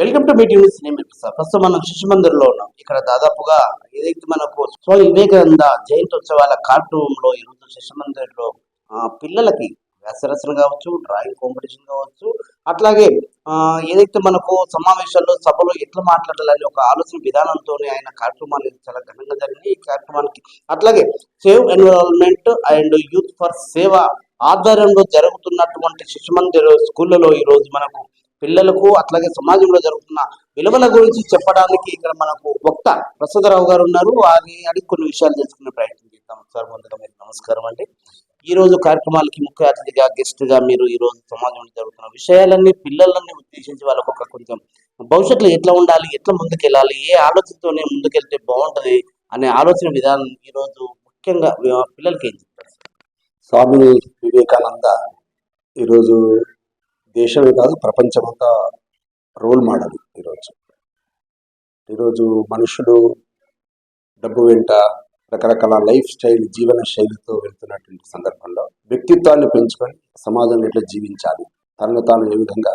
Welcome to meeting cinema ప్రస్తుతం మనం శిశు మందిర్లో ఉన్నాం. ఇక్కడ దాదాపుగా ఏదైతే మనకు స్వామి వివేకానంద జయంతి ఉత్సవాల కార్యక్రమంలో ఈరోజు శిశు మందిర్లో పిల్లలకి వ్యాసరచన కావచ్చు డ్రాయింగ్ కాంపిటీషన్ కావచ్చు అట్లాగే ఏదైతే మనకు సమావేశాల్లో సభలో ఎట్లా మాట్లాడాలని ఒక ఆలోచన విధానంతో ఆయన కార్యక్రమాన్ని చాలా ఘనంగా జరిగింది. ఈ కార్యక్రమానికి అట్లాగే save environment and youth for Seva ఆధ్వర్యంలో జరుగుతున్నటువంటి శిశు మందిర్ స్కూళ్ళలో ఈరోజు మనకు పిల్లలకు అట్లాగే సమాజంలో జరుగుతున్న విలువల గురించి చెప్పడానికి ఇక్కడ మనకు వక్త ప్రసాదరావు గారు ఉన్నారు. వారిని అడిగి కొన్ని విషయాలు తెలుసుకునే ప్రయత్నం చేద్దాం. సార్ ముందుగా మీకు నమస్కారం అండి. ఈ రోజు కార్యక్రమాలకి ముఖ్య అతిథిగా గెస్ట్గా మీరు ఈ రోజు సమాజంలో జరుగుతున్న విషయాలన్నీ పిల్లలన్నీ ఉద్దేశించి వాళ్ళకు ఒక కొంచెం భవిష్యత్తులో ఎట్లా ఉండాలి ఎట్లా ముందుకెళ్ళాలి ఏ ఆలోచనతోనే ముందుకెళ్తే బాగుంటది అనే ఆలోచన విధానం ఈ రోజు ముఖ్యంగా పిల్లలకి ఏం చెప్తారు స్వామి వివేకానంద ఈరోజు దేశమే కాదు ప్రపంచమంతా రోల్ మోడల్ ఈరోజు. ఈరోజు మనుషులు డబ్బు వెంట రకరకాల లైఫ్ స్టైల్ జీవన శైలితో వెళ్తున్నటువంటి సందర్భంలో వ్యక్తిత్వాన్ని పెంచుకొని సమాజంలో ఎట్లా జీవించాలి తనను తాను ఏ విధంగా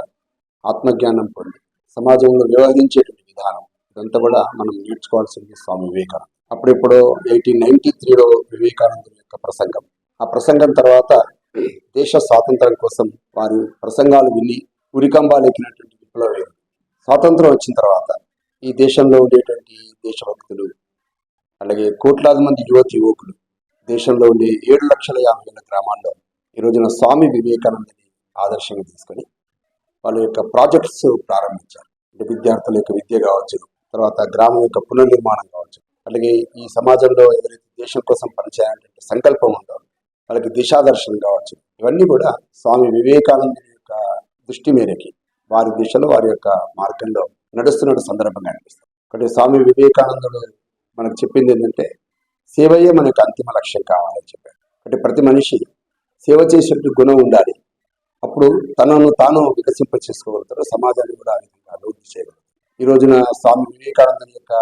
ఆత్మజ్ఞానం పొంది సమాజంలో వ్యవహరించేటువంటి విధానం ఇదంతా కూడా మనం నేర్చుకోవాల్సింది స్వామి వివేకానంద. అప్పుడెప్పుడో ఎయిటీన్ నైన్టీ త్రీలో వివేకానందుని యొక్క ప్రసంగం. ఆ ప్రసంగం తర్వాత దేశ స్వాతంత్రం కోసం వారు ప్రసంగాలు విని ఉరికంబాలెక్కినటువంటి విప్లవం. స్వాతంత్రం వచ్చిన తర్వాత ఈ దేశంలో ఉండేటువంటి దేశభక్తులు అలాగే కోట్లాది మంది యువతి యువకులు దేశంలో ఉండే ఏడు లక్షల యాభై వేల గ్రామాల్లో ఈ రోజున స్వామి వివేకానందని ఆదర్శంగా తీసుకొని వాళ్ళ యొక్క ప్రాజెక్ట్స్ ప్రారంభించారు. అంటే విద్యార్థుల యొక్క విద్య కావచ్చు తర్వాత గ్రామం యొక్క పునర్నిర్మాణం కావచ్చు అలాగే ఈ సమాజంలో ఎవరైతే దేశం కోసం పనిచేయాలంటే సంకల్పం ఉందో వాళ్ళకి దిశాదర్శనం కావచ్చు. ఇవన్నీ కూడా స్వామి వివేకానందుని యొక్క దృష్టి మేరకి వారి దిశలో వారి యొక్క మార్గంలో నడుస్తున్న సందర్భంగా అనిపిస్తుంది. ఒకటి స్వామి వివేకానందుడు మనకు చెప్పింది ఏంటంటే సేవయే మనకు అంతిమ లక్ష్యం కావాలని చెప్పాడు అంటే ప్రతి మనిషి సేవ చేసేట్టు గుణం ఉండాలి. అప్పుడు తనను తాను వికసింప చేసుకోగలుగుతారు సమాజాన్ని కూడా ఆ విధంగా అభివృద్ధి చేయగలుగుతారు ఈ రోజున స్వామి వివేకానందుని యొక్క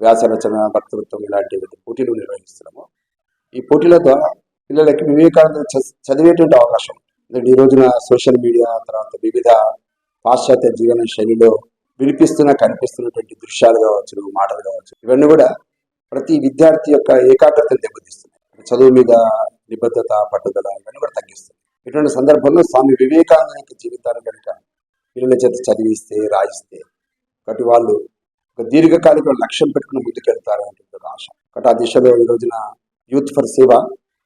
వ్యాస రచన భక్తృత్వం ఇలాంటి పోటీలు నిర్వహిస్తున్నాము. ఈ పోటీల ద్వారా పిల్లలకి వివేకానంద చ- చదివేటువంటి అవకాశం. ఉంది. ఈ రోజున సోషల్ మీడియా తర్వాత వివిధ పాశ్చాత్య జీవన శైలిలో వినిపిస్తున్న కనిపిస్తున్నటువంటి దృశ్యాలు కావచ్చు మాటలు కావచ్చు ఇవన్నీ కూడా ప్రతి విద్యార్థి యొక్క ఏకాగ్రతను దెబ్బతీస్తుంది చదువు మీద నిబద్ధత పట్టుదల ఇవన్నీ కూడా తగ్గిస్తుంది ఇటువంటి సందర్భంలో స్వామి వివేకానంద యొక్క జీవితాన్ని కనుక పిల్లల చేత చదివిస్తే రాయిస్తే కాబట్టి వాళ్ళు ఒక దీర్ఘకాలిక లక్ష్యం పెట్టుకుని ముందుకెళ్తారు అనేటువంటి ఒక ఆశ. కాబట్టి ఆ దిశలో ఈ రోజున యూత్ ఫర్ సేవ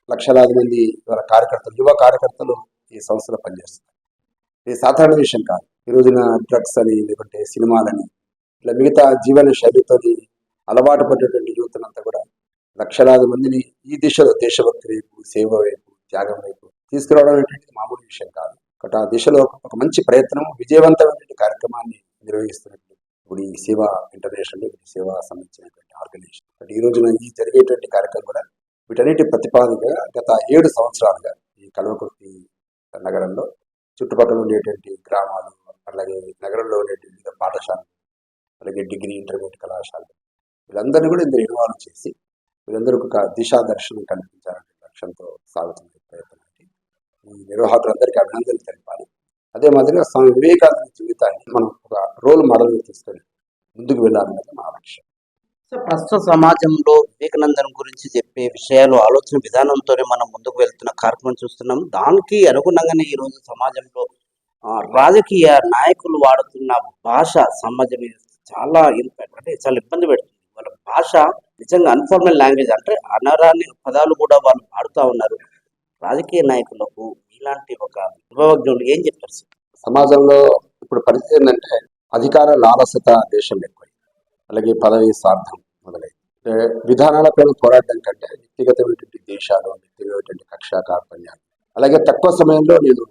లక్షలాది మంది ఇవాళ కార్యకర్తలు యువ కార్యకర్తలు ఈ సంస్థలో పనిచేస్తున్నారు. ఇది సాధారణ విషయం కాదు. ఈ రోజున డ్రగ్స్ అని లేకుంటే సినిమాలని ఇట్లా మిగతా జీవన శైలితోని అలవాటు పడేటువంటి యువతనంతా కూడా లక్షలాది మందిని ఈ దిశలో దేశభక్తి వైపు సేవ వైపు త్యాగం వైపు తీసుకురావడం అనేటువంటిది మామూలు విషయం కాదు. కాబట్టి ఆ దిశలో ఒక మంచి ప్రయత్నం విజయవంతమైనటువంటి కార్యక్రమాన్ని నిర్వహిస్తున్నట్టు ఇప్పుడు ఈ సేవ ఇంటర్నేషనల్ సేవా సంబంధించినటువంటి ఆర్గనైజేషన్. ఈ రోజున ఈ జరిగేటువంటి కార్యక్రమం కూడా వీటన్నిటి ప్రతిపాదికగా గత ఏడు సంవత్సరాలుగా ఈ కల్వకుర్తి నగరంలో చుట్టుపక్కల ఉండేటువంటి గ్రామాలు అలాగే నగరంలో ఉండేటువంటి వివిధ పాఠశాలలు అలాగే డిగ్రీ ఇంటర్మీడియట్ కళాశాలలు వీళ్ళందరినీ కూడా ఇందులో ఇన్వాల్వ్ చేసి వీళ్ళందరూ ఒక దిశాదర్శనం కల్పించాలనే లక్ష్యంతో సాగుతున్న ప్రయత్నం ప్రయత్నానికి ఈ నిర్వాహకులందరికీ అభినందనలు తెలిపాలి. అదే మాదిరిగా స్వామి వివేకానంద జీవితాన్ని మనం ఒక రోల్ మోడల్గా తీసుకొని ముందుకు వెళ్ళాలన్నది మా లక్ష్యం. సో ప్రస్తుత సమాజంలో వివేకానందం గురించి చెప్పే విషయాలు ఆలోచన విధానంతోనే మనం ముందుకు వెళ్తున్న కార్యక్రమం చూస్తున్నాం. దానికి అనుగుణంగానే ఈ రోజు సమాజంలో రాజకీయ నాయకులు వాడుతున్న భాష సమాజం చాలా అంటే చాలా ఇబ్బంది పెడుతుంది. వాళ్ళ భాష నిజంగా అన్ఫార్మల్ లాంగ్వేజ్ అంటే అనరాని పదాలు కూడా వాళ్ళు వాడుతూ ఉన్నారు. రాజకీయ నాయకులకు ఇలాంటి ఒక విభవజ్ఞులు ఏం చెప్తారు సమాజంలో ఇప్పుడు పరిస్థితి ఏంటంటే అధికార లాలసత దేశం ఎక్కువ అలాగే పదవి స్వార్థం మొదలైంది విధానాల విధానాలపైన పోరాటం కంటే వ్యక్తిగతమైనటువంటి దేశాలు వ్యక్తిగతమైనటువంటి కక్షా కార్పణ్యాలు. అలాగే తక్కువ సమయంలో నేను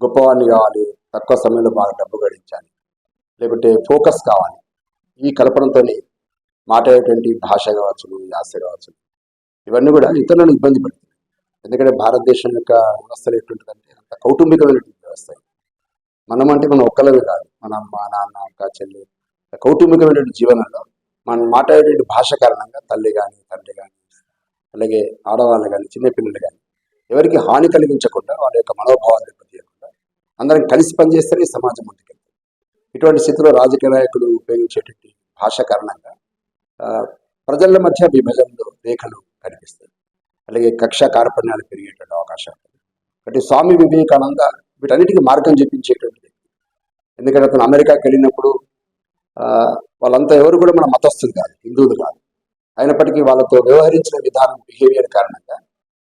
గొప్పవాడిని కావాలి తక్కువ సమయంలో బాగా డబ్బు గడించాలి లేకుంటే ఫోకస్ కావాలి. ఈ కల్పనతోనే మాట్లాడేటువంటి భాష కావచ్చు యాస కావచ్చు ఇవన్నీ కూడా ఇతరులను ఇబ్బంది పెడుతుంది ఎందుకంటే భారతదేశం యొక్క వ్యవస్థలు ఎటువంటిదంటే అంత కౌటుంబికమైనటువంటి వ్యవస్థ మనం అంటే మనం ఒక్కలమే కాదు. మన అమ్మ నాన్న అక్క చెల్లి కౌటుంబికమైనటువంటి జీవనంలో మనం మాట్లాడేటువంటి భాష కారణంగా తల్లి కానీ తండ్రి కానీ అలాగే ఆడవాళ్ళు కానీ చిన్నపిల్లలు కానీ ఎవరికి హాని కలిగించకుండా వాళ్ళ యొక్క మనోభావాలు దెబ్బతీయకుండా అందరం కలిసి పనిచేస్తేనే సమాజం ముందుకెళ్తుంది. ఇటువంటి స్థితిలో రాజకీయ నాయకులు ఉపయోగించేటువంటి భాష కారణంగా ప్రజల మధ్య విభజనలు రేఖలు కనిపిస్తాయి. అలాగే కక్ష కార్పణ్యాలు పెరిగేటువంటి అవకాశం ఉంది కాబట్టి స్వామి వివేకానంద వీటన్నిటికీ మార్గం చూపించేటువంటి వ్యక్తి. ఎందుకంటే అతను అమెరికాకి వెళ్ళినప్పుడు వాళ్ళంతా ఎవరు కూడా మన మతస్థులు కాదు హిందువులు కాదు. అయినప్పటికీ వాళ్ళతో వ్యవహరించిన విధానం బిహేవియర్ కారణంగా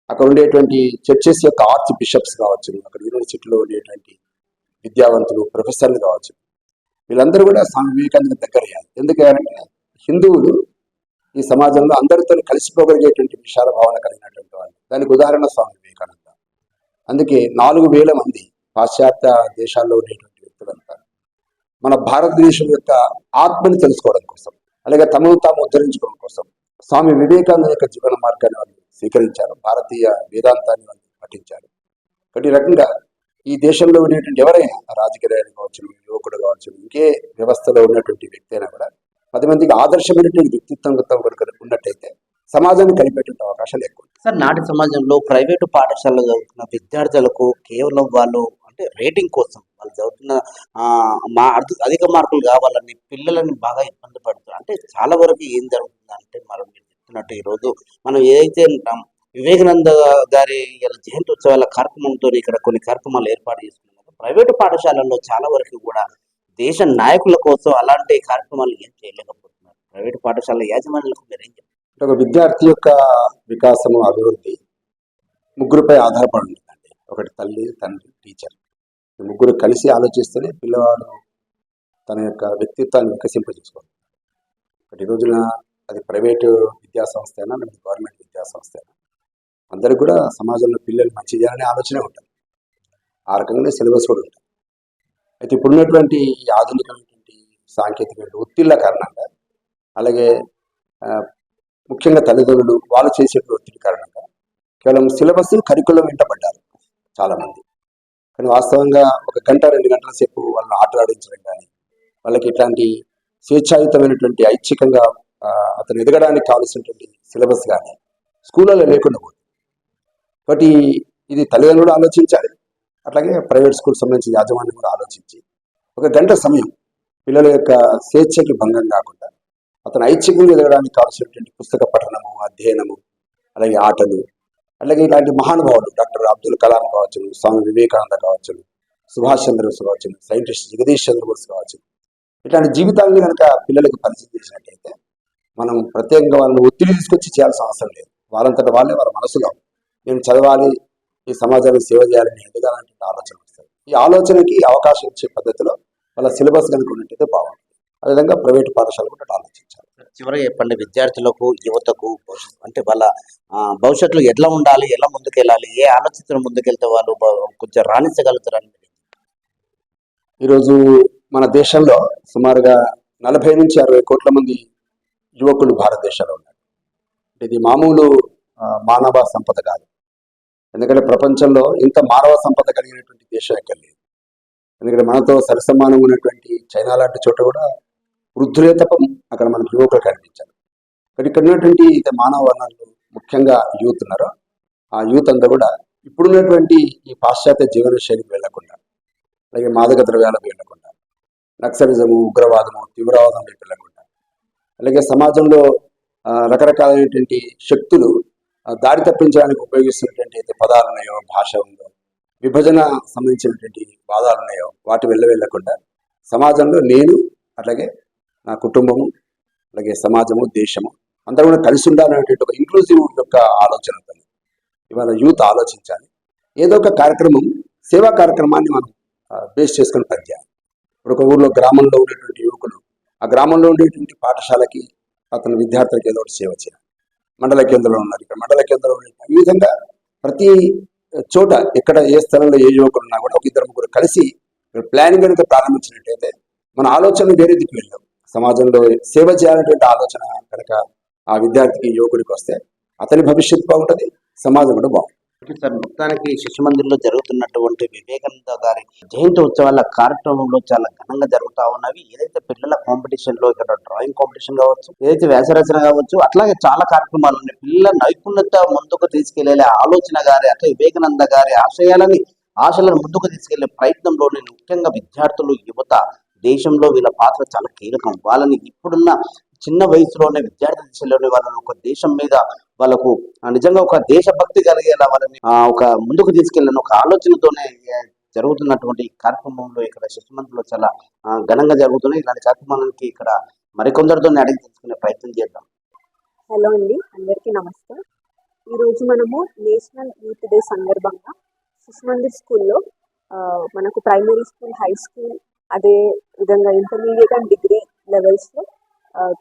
అక్కడ ఉండేటువంటి చర్చెస్ యొక్క ఆర్చ్ బిషప్స్ కావచ్చు అక్కడ యూనివర్సిటీలో ఉండేటువంటి విద్యావంతులు ప్రొఫెసర్లు కావచ్చు వీళ్ళందరూ కూడా స్వామి వివేకానంద దగ్గర అయ్యారు ఎందుకంటే హిందువులు ఈ సమాజంలో అందరితో కలిసిపోగలిగేటువంటి విశాల భావన కలిగినటువంటి వాళ్ళు. దానికి ఉదాహరణ స్వామి వివేకానంద. అందుకే నాలుగు వేల మంది పాశ్చాత్య దేశాల్లో ఉండేటువంటి వ్యక్తులంతా మన భారతదేశం యొక్క ఆత్మని తెలుసుకోవడం కోసం అలాగే తమను తాము ఉద్ధరించుకోవడం కోసం స్వామి వివేకానంద యొక్క జీవన మార్గాన్ని వాళ్ళు స్వీకరించారు భారతీయ వేదాంతాన్ని వాళ్ళు పఠించారు. కాబట్టి ఈ రకంగా ఈ దేశంలో ఉండేటువంటి ఎవరైనా రాజకీయాలు కావచ్చు యువకుడు కావచ్చు ఇంకే వ్యవస్థలో ఉన్నటువంటి వ్యక్తి అయినా కూడా పది మందికి ఆదర్శమైనటువంటి వ్యక్తిత్వం కనుక ఉన్నట్టయితే సమాజాన్ని కనిపెట్టే అవకాశాలు ఎక్కువ సార్ నాటి సమాజంలో ప్రైవేటు పాఠశాలలో చదువుతున్న విద్యార్థులకు కేవలం వాళ్ళు అంటే రేటింగ్ కోసం వాళ్ళు చదువుతున్న మా అధిక మార్కులు కావాలని పిల్లలని బాగా ఇబ్బంది పడుతున్నారు. అంటే చాలా వరకు ఏం జరుగుతుందంటే మనం మీరు చెప్తున్నట్టు ఈరోజు మనం ఏదైతే ఉంటాం వివేకానంద గారి ఇలా జయంతి ఉత్సవాల కార్యక్రమంతో ఇక్కడ కొన్ని కార్యక్రమాలు ఏర్పాటు చేసుకున్నారు ప్రైవేటు పాఠశాలల్లో చాలా వరకు కూడా దేశ నాయకుల కోసం అలాంటి కార్యక్రమాలు ఏం చేయలేకపోతున్నారు. ప్రైవేటు పాఠశాల యాజమాన్యాలకు మీరు ఏం చెప్తారు ఒక విద్యార్థి యొక్క వికాసము అభివృద్ధి ముగ్గురుపై ఆధారపడి ఉంటుందండి. ఒకటి తల్లి తండ్రి టీచర్. ముగ్గురు కలిసి ఆలోచిస్తేనే పిల్లవాడు తన యొక్క వ్యక్తిత్వాన్ని వికసింపజేసుకోవాలి. ఒకటి ఈ రోజున అది ప్రైవేటు విద్యా సంస్థ అయినా లేదా గవర్నమెంట్ విద్యా సంస్థ అయినా అందరికి కూడా సమాజంలో పిల్లలు మంచి చేయాలనే ఆలోచనే ఉంటుంది ఆ రకంగానే సిలబస్ కూడా ఉంటుంది అయితే ఇప్పుడున్నటువంటి ఈ ఆధునికమైనటువంటి సాంకేతిక ఒత్తిళ్ళ కారణంగా అలాగే ముఖ్యంగా తల్లిదండ్రులు వాళ్ళు చేసే ఒత్తిడి కారణంగా కేవలం సిలబస్ కరికులం వెంటబడ్డారు చాలామంది. కానీ వాస్తవంగా ఒక గంట రెండు గంటల సేపు వాళ్ళని ఆటలాడించడం కానీ వాళ్ళకి ఇట్లాంటి స్వేచ్ఛాయుతమైనటువంటి ఐచ్ఛికంగా అతను ఎదగడానికి కావాల్సినటువంటి సిలబస్ కానీ స్కూళ్ళలో లేకుండా పోతుంది. కాబట్టి ఇది తల్లిదండ్రులు ఆలోచించాలి. అట్లాగే ప్రైవేట్ స్కూల్ సంబంధించిన యాజమాన్యం కూడా ఆలోచించి ఒక గంట సమయం పిల్లల యొక్క స్వేచ్ఛకి భంగం కాకుండా అతను ఐచ్ఛికంగా ఎదగడానికి కావాల్సినటువంటి పుస్తక పఠనము అధ్యయనము అలాగే ఆటలు అలాగే ఇలాంటి మహానుభావులు డాక్టర్ అబ్దుల్ కలాం కావచ్చు స్వామి వివేకానంద కావచ్చు సుభాష్ చంద్రబోస్ కావచ్చు సైంటిస్ట్ జగదీష్ చంద్రబోస్ కావచ్చు ఇట్లాంటి జీవితాలని కనుక పిల్లలకు పరిచయం చేసినట్టయితే మనం ప్రత్యేకంగా వాళ్ళని ఒత్తిడి తీసుకొచ్చి చేయాల్సిన అవసరం లేదు. వాళ్ళంతటా వాళ్ళే వాళ్ళ మనసులో నేను చదవాలి ఈ సమాజానికి సేవ చేయాలని ఎదగాలంటే ఆలోచన వస్తుంది. ఈ ఆలోచనకి అవకాశం ఇచ్చే పద్ధతిలో వాళ్ళ సిలబస్ కనుక ఉన్నట్టయితే బాగుంటుంది. అదేవిధంగా ప్రైవేట్ పాఠశాల కూడా ఆలోచించాలి. చివరగా చెప్పండి విద్యార్థులకు యువతకు భవిష్యత్తు అంటే వాళ్ళ భవిష్యత్తులో ఎట్లా ఉండాలి ఎలా ముందుకెళ్ళాలి ఏ ఆలోచన ముందుకెళ్తే వాళ్ళు కొంచెం రాణించగలుగుతారని ఈరోజు మన దేశంలో సుమారుగా నలభై నుంచి అరవై కోట్ల మంది యువకులు భారతదేశంలో ఉన్నారు. ఇది మామూలు మానవ సంపద కాదు. ఎందుకంటే ప్రపంచంలో ఇంత మానవ సంపద కలిగినటువంటి దేశం ఎక్కడ లేదు ఎందుకంటే మనతో సరసమానం ఉన్నటువంటి చైనా లాంటి చోట కూడా వృద్ధులే తప్ప అక్కడ మనకు యువకులు కనిపించారు. కానీ ఇక్కడ ఉన్నటువంటి ఇది మానవ వనరులు ముఖ్యంగా యూత్ ఉన్నారు. ఆ యూత్ అంతా కూడా ఇప్పుడున్నటువంటి ఈ పాశ్చాత్య జీవన శైలికి వెళ్ళకుండా అలాగే మాదక ద్రవ్యాలకు వెళ్ళకుండా నక్సలిజము ఉగ్రవాదము తీవ్రవాదం వైపు వెళ్ళకుండా అలాగే సమాజంలో రకరకాలైనటువంటి శక్తులు దారి తప్పించడానికి ఉపయోగిస్తున్నటువంటి అయితే పదాలు ఉన్నాయో భాష ఉందో విభజన సంబంధించినటువంటి వాదాలు ఉన్నాయో వాటి వెళ్ళ వెళ్ళకుండా సమాజంలో నేను అలాగే నా కుటుంబము అలాగే సమాజము దేశము అందరూ కూడా కలిసి ఉండాలనేటువంటి ఒక ఇంక్లూజివ్ యొక్క ఆలోచన ఉంటుంది. ఇవాళ యూత్ ఆలోచించాలి. ఏదో ఒక కార్యక్రమం సేవా కార్యక్రమాన్ని మనం బేస్ చేసుకుని పనిచేయాలి. ఇప్పుడు ఒక ఊర్లో గ్రామంలో ఉండేటువంటి యువకులు ఆ గ్రామంలో ఉండేటువంటి పాఠశాలకి అతను విద్యార్థులకు ఏదో ఒకటి సేవ చేయాలి. మండల కేంద్రంలో ఉన్నారు. ఇక్కడ మండల కేంద్రంలో ఈ విధంగా ప్రతి చోట ఎక్కడ ఏ స్థలంలో ఏ యువకులు ఉన్నా కూడా ఒక ఇద్దరు ముగ్గురు కలిసి ప్లానింగ్ అనేది ప్రారంభించినట్టయితే మన ఆలోచన వేరే దిక్కు వెళ్ళాం సమాజంలో సేవ చేయాలనేటువంటి ఆలోచన కనుక ఆ విద్యార్థికి యువకుడికి వస్తే అతని భవిష్యత్తు బాగుంటుంది సమాజం కూడా బాగుంటుంది. సార్ మొత్తానికి శిశు మందిర్లో జరుగుతున్నటువంటి వివేకానంద గారి జయంతి ఉత్సవాల కార్యక్రమంలో చాలా ఘనంగా జరుగుతూ ఉన్నవి. ఏదైతే పిల్లల కాంపిటీషన్లో ఇక్కడ డ్రాయింగ్ కాంపిటీషన్ కావచ్చు ఏదైతే వ్యాసరచన కావచ్చు అట్లాగే చాలా కార్యక్రమాలు ఉన్నాయి. పిల్లల నైపుణ్యత ముందుకు తీసుకెళ్ళే ఆలోచన గారి అట్లా వివేకానంద గారి ఆశయాలని ఆశలను ముందుకు తీసుకెళ్ళే ప్రయత్నంలోనే ముఖ్యంగా విద్యార్థులు యువత దేశంలో వీళ్ళ పాత్ర చాలా కీలకం. వాళ్ళని ఇప్పుడున్న చిన్న వయసులోనే విద్యార్థి దశలోనే వాళ్ళని ఒక దేశం మీద వాళ్ళకు నిజంగా ఒక దేశభక్తి కలిగేలా వాళ్ళని ఒక ముందుకు తీసుకెళ్ళిన ఒక ఆలోచనతోనే జరుగుతున్నటువంటి కార్యక్రమంలో ఇక్కడ శిశుమంతులో చాలా ఘనంగా జరుగుతున్నాయి. ఇలాంటి కార్యక్రమాలకి ఇక్కడ మరికొందరితో అడిగి తెలుసుకునే ప్రయత్నం చేద్దాం. హలో అండి అందరికీ నమస్తే. ఈరోజు మనము నేషనల్ యూత్ డే సందర్భంగా శిశుమందిర్ స్కూల్లో మనకు ప్రైమరీ స్కూల్ హై స్కూల్ అదే విధంగా ఇంటర్మీడియట్ అండ్ డిగ్రీ లెవెల్స్లో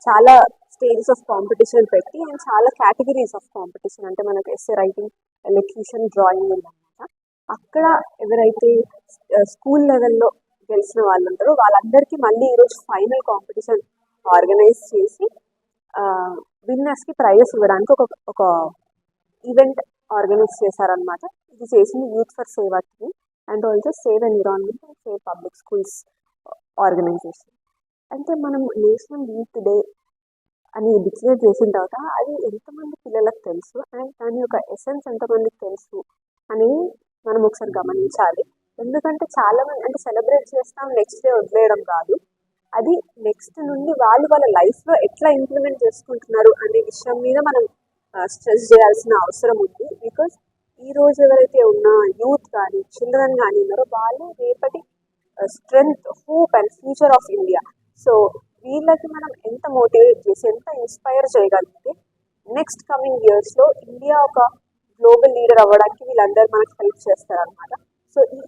చాలా స్టేజెస్ ఆఫ్ కాంపిటీషన్ పెట్టి అండ్ చాలా కేటగిరీస్ ఆఫ్ కాంపిటీషన్ అంటే మనకు ఎస్ఏ రైటింగ్ ఎలక్ట్రీషియన్ డ్రాయింగ్ ఉందన్నమాట. అక్కడ ఎవరైతే స్కూల్ లెవెల్లో గెలిచిన వాళ్ళు ఉంటారో వాళ్ళందరికీ మళ్ళీ ఈరోజు ఫైనల్ కాంపిటీషన్ ఆర్గనైజ్ చేసి విన్నర్స్కి ప్రైజెస్ ఇవ్వడానికి ఒక ఒక ఈవెంట్ ఆర్గనైజ్ చేశారనమాట ఇది చేసింది youth for save team and also save environment and save public schools organisation. అంటే మనం నేషనల్ యూత్ డే అని డిక్లేర్ చేసిన తర్వాత అది ఎంతమంది పిల్లలకు తెలుసు అండ్ దాని యొక్క ఎసెన్స్ ఎంతమందికి తెలుసు అని మనం ఒకసారి గమనించాలి. ఎందుకంటే చాలామంది అంటే సెలబ్రేట్ చేస్తాం నెక్స్ట్ డే వదిలేయడం కాదు. అది నెక్స్ట్ నుండి వాళ్ళు వాళ్ళ లైఫ్లో ఎట్లా ఇంప్లిమెంట్ చేసుకుంటున్నారు అనే విషయం మీద మనం స్ట్రెస్ చేయాల్సిన అవసరం ఉంది. బికాస్ ఈ రోజు ఎవరైతే ఉన్న యూత్ కానీ చిల్డ్రన్ కానీ ఉన్నారో వాళ్ళే రేపటి strength hope and future of India so వీళ్ళకి మనం ఎంత మోటివేట్ చేసి ఎంత ఇన్స్పైర్ చేయగలిగితే నెక్స్ట్ కమింగ్ ఇయర్స్లో ఇండియా ఒక గ్లోబల్ లీడర్ అవ్వడానికి వీళ్ళందరూ మనకు హెల్ప్ చేస్తారనమాట సో ఈ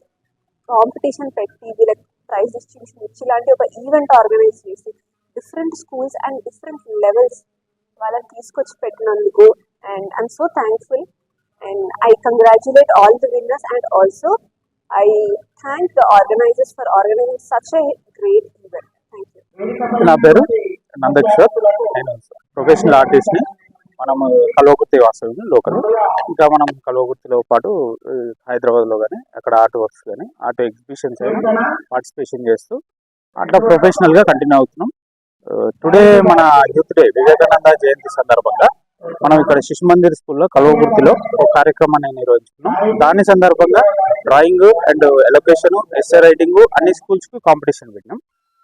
కాంపిటీషన్ పెట్టి వీళ్ళకి ప్రైజ్ డిస్ట్రిబ్యూషన్ ఇచ్చి ఇలాంటి ఒక ఈవెంట్ ఆర్గనైజ్ చేసి different schools and different levels వాళ్ళని తీసుకొచ్చి పెట్టినందుకు and I'm so thankful and I congratulate all the winners and also I thank the organisers for organising such a great event నా పేరు నందకిషోర్. నేను ప్రొఫెషనల్ ఆర్టిస్ట్ని. మనము కల్వకుర్తి వాస్తవ్యం లోకల్. ఇంకా మనం కల్వకుర్తిలో పాటు హైదరాబాద్లో కానీ అక్కడ ఆర్ట్ వర్క్స్ కానీ ఆర్ట్ ఎగ్జిబిషన్స్ కానీ పార్టిసిపేషన్ చేస్తూ అట్లా ప్రొఫెషనల్గా కంటిన్యూ అవుతున్నాం. టుడే మన యూత్ డే వివేకానంద జయంతి సందర్భంగా మనం ఇక్కడ శిశు మందిర్ స్కూల్లో కల్వకుర్తిలో ఒక కార్యక్రమాన్ని నిర్వహించుకున్నాం. దాని సందర్భంగా drawing and elocution essay writing అన్ని స్కూల్స్కి కాంపిటీషన్ పెట్టినాం.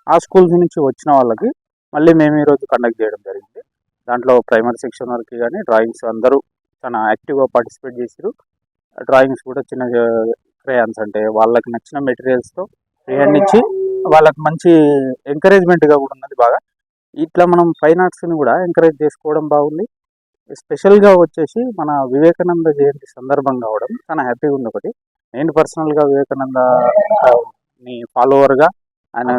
ఆ స్కూల్స్ నుంచి వచ్చిన వాళ్ళకి మళ్ళీ మేము ఈరోజు కండక్ట్ చేయడం జరిగింది. దాంట్లో ప్రైమరీ సెక్షన్ వరకు కానీ డ్రాయింగ్స్ అందరూ చాలా యాక్టివ్గా పార్టిసిపేట్ చేసారు డ్రాయింగ్స్ కూడా చిన్న క్రేయాన్స్ అంటే వాళ్ళకి నచ్చిన మెటీరియల్స్తో ఫ్రీ హ్యాండ్ ఇచ్చి వాళ్ళకి మంచి ఎంకరేజ్మెంట్గా కూడా ఉన్నది బాగా. ఇట్లా మనం ఫైన్ ఆర్ట్స్ని కూడా ఎంకరేజ్ చేసుకోవడం బాగుంది. స్పెషల్గా వచ్చేసి మన వివేకానంద జయంతి సందర్భం కావడం చాలా హ్యాపీగా ఉంది ఒకటి. నేను పర్సనల్గా వివేకానంద ఆ, ని ఫాలోవర్గా ఆయన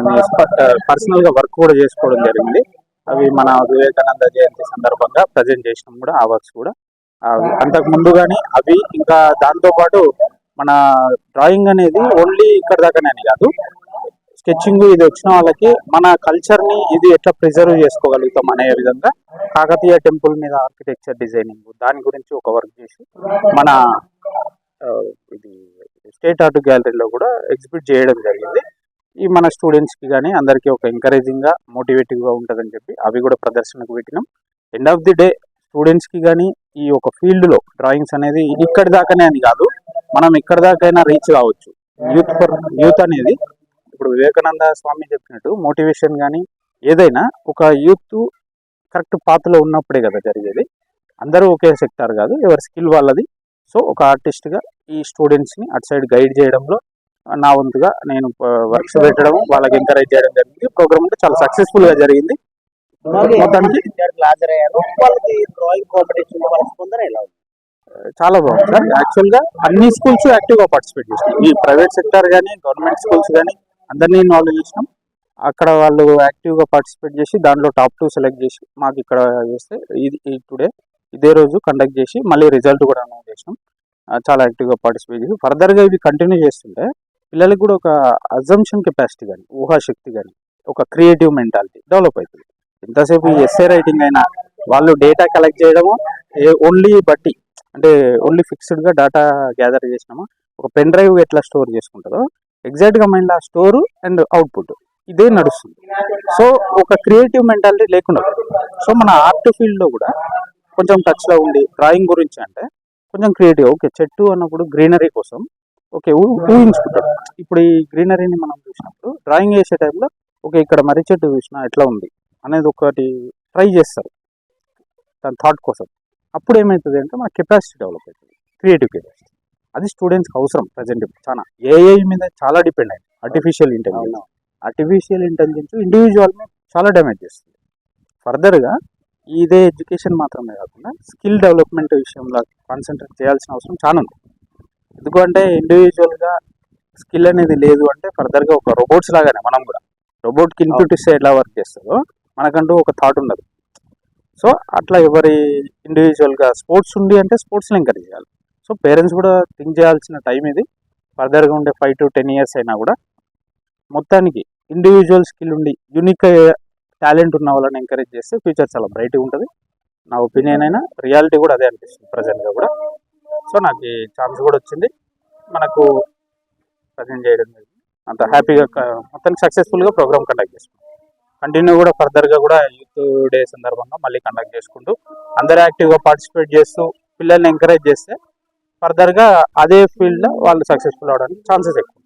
పర్సనల్గా వర్క్ కూడా చేసుకోవడం జరిగింది. అవి మన వివేకానంద జయంతి సందర్భంగా ప్రజెంట్ చేసినాం కూడా ఆ వర్క్స్ కూడా. అంతకు ముందు కానీ అవి ఇంకా దాంతోపాటు మన డ్రాయింగ్ అనేది ఓన్లీ ఇక్కడ దాకానే అని కాదు. స్కెచింగ్ ఇది వచ్చిన వాళ్ళకి మన కల్చర్ని ఇది ఎట్లా ప్రిజర్వ్ చేసుకోగలుగుతాం అనే విధంగా కాకతీయ టెంపుల్ మీద ఆర్కిటెక్చర్ డిజైనింగ్ దాని గురించి ఒక వర్క్ చేసి మన ఇది స్టేట్ ఆర్ట్ గ్యాలరీలో కూడా ఎగ్జిబిట్ చేయడం జరిగింది. ఈ మన స్టూడెంట్స్కి కానీ అందరికీ ఒక ఎంకరేజింగ్గా మోటివేటివ్గా ఉంటుందని చెప్పి అవి కూడా ప్రదర్శనకు పెట్టినాం. ఎండ్ ఆఫ్ ది డే స్టూడెంట్స్కి కానీ ఈ ఒక ఫీల్డ్లో డ్రాయింగ్స్ అనేది ఇక్కడి దాకానే అని కాదు మనం ఇక్కడ దాకైనా రీచ్ కావచ్చు. యూత్ ఫర్ యూత్ అనేది ఇప్పుడు వివేకానంద స్వామి చెప్పినట్టు మోటివేషన్ కానీ ఏదైనా ఒక యూత్ కరెక్ట్ పాత్రలో ఉన్నప్పుడే కదా జరిగేది. అందరూ ఒకే సెక్టార్ కాదు ఎవరి స్కిల్ వాళ్ళది. సో ఒక ఆర్టిస్ట్గా ఈ స్టూడెంట్స్ని అటు సైడ్ గైడ్ చేయడంలో నా వంతుగా నేను వర్క్స్ పెట్టడం వాళ్ళకి ఎంకరేజ్ చేయడం జరిగింది. ప్రోగ్రామ్ కూడా చాలా సక్సెస్ఫుల్గా జరిగింది. మొత్తానికి చాలా బాగుంది సార్. యాక్చువల్గా అన్ని స్కూల్స్ యాక్టివ్గా పార్టిసిపేట్ చేసినాం ఈ ప్రైవేట్ సెక్టర్ కానీ గవర్నమెంట్ స్కూల్స్ కానీ అందరినీ ఇన్వాల్వ్ చేసినాం. అక్కడ వాళ్ళు యాక్టివ్గా పార్టిసిపేట్ చేసి దాంట్లో టాప్ టూ సెలెక్ట్ చేసి మాకు ఇక్కడ చేస్తే ఇది టుడే ఇదే రోజు కండక్ట్ చేసి మళ్ళీ రిజల్ట్ కూడా అనౌన్స్ చేసినాం. చాలా యాక్టివ్గా పార్టిసిపేట్ చేసి. ఫర్దర్గా ఇవి కంటిన్యూ చేస్తుంటే పిల్లలకి కూడా ఒక అజంప్షన్ కెపాసిటీ కానీ ఊహాశక్తి కానీ ఒక క్రియేటివ్ మెంటాలిటీ డెవలప్ అవుతుంది ఎంతసేపు ఈ ఎస్ఏ రైటింగ్ అయినా వాళ్ళు డేటా కలెక్ట్ చేయడము ఓన్లీ బట్టి అంటే ఓన్లీ ఫిక్స్డ్గా డేటా గ్యాదర్ చేసినామా ఒక పెన్ డ్రైవ్ ఎట్లా స్టోర్ చేసుకుంటుందో ఎగ్జాక్ట్గా మైండ్ ఆ స్టోర్ అండ్ అవుట్పుట్. ఇదే నడుస్తుంది. సో ఒక క్రియేటివ్ మెంటాలిటీ లేకుండా సో మన ఆర్ట్ ఫీల్డ్లో కూడా కొంచెం టచ్లో ఉండి డ్రాయింగ్ గురించి అంటే కొంచెం క్రియేటివ్. ఓకే చెట్టు అన్నప్పుడు గ్రీనరీ కోసం ఓకే ఊహించుకుంటాడు ఇప్పుడు ఈ గ్రీనరీని మనం చూసినప్పుడు డ్రాయింగ్ చేసే టైంలో ఓకే ఇక్కడ మర్రి చెట్టు చూసినా ఎట్లా ఉంది అనేది ఒకటి ట్రై చేస్తారు. దాని థాట్ కోసం. అప్పుడు ఏమవుతుంది అంటే మన కెపాసిటీ డెవలప్ అవుతుంది. Creative capacity. అది స్టూడెంట్స్కి అవసరం ప్రజెంట్ చాలా ఏఐ మీద చాలా డిపెండ్ అయింది. ఆర్టిఫిషియల్ ఇంటెలిజెన్స్ ఆర్టిఫిషియల్ ఇంటెలిజెన్స్ ఇండివిజువల్ని చాలా డ్యామేజ్ చేస్తుంది. ఫర్దర్గా ఇదే ఎడ్యుకేషన్ మాత్రమే కాకుండా స్కిల్ డెవలప్మెంట్ విషయంలో కాన్సన్ట్రేట్ చేయాల్సిన అవసరం చాలా ఉంది. ఎందుకంటే ఇండివిజువల్గా స్కిల్ అనేది లేదు అంటే ఫర్దర్గా ఒక రోబోట్స్ లాగానే మనం కూడా. రోబోట్కి ఇన్పుట్ ఇస్తే ఎలా వర్క్ చేస్తుందో మనకంటూ ఒక థాట్ ఉండదు. సో అట్లా ఎవరి ఇండివిజువల్గా స్పోర్ట్స్ ఉంది అంటే స్పోర్ట్స్ని ఎంకరేజ్ చేయాలి. సో పేరెంట్స్ కూడా థింక్ చేయాల్సిన టైం ఇది. ఫర్దర్గా ఉండే ఫైవ్ టు టెన్ ఇయర్స్ అయినా కూడా. మొత్తానికి ఇండివిజువల్ స్కిల్ ఉండి యూనిక్ టాలెంట్ ఉన్న వాళ్ళని ఎంకరేజ్ చేస్తే ఫ్యూచర్ చాలా బ్రైట్గా ఉంటుంది. నా ఒపీనియన్ అయినా రియాలిటీ కూడా అదే అనిపిస్తుంది ప్రజెంట్గా కూడా. సో నాకు ఈ ఛాన్స్ కూడా వచ్చింది. మనకు ప్రజెంట్ చేయడం జరిగింది. అంత హ్యాపీగా మొత్తానికి సక్సెస్ఫుల్గా ప్రోగ్రామ్ కండక్ట్ చేసుకున్నాం. కంటిన్యూ కూడా ఫర్దర్గా కూడా యూత్ డే సందర్భంగా మళ్ళీ కండక్ట్ చేసుకుంటూ అందరూ యాక్టివ్గా పార్టిసిపేట్ చేస్తూ పిల్లల్ని ఎంకరేజ్ చేస్తే ఫర్దర్గా అదే ఫీల్డ్లో వాళ్ళు సక్సెస్ఫుల్ అవడానికి ఛాన్సెస్ ఎక్కువ.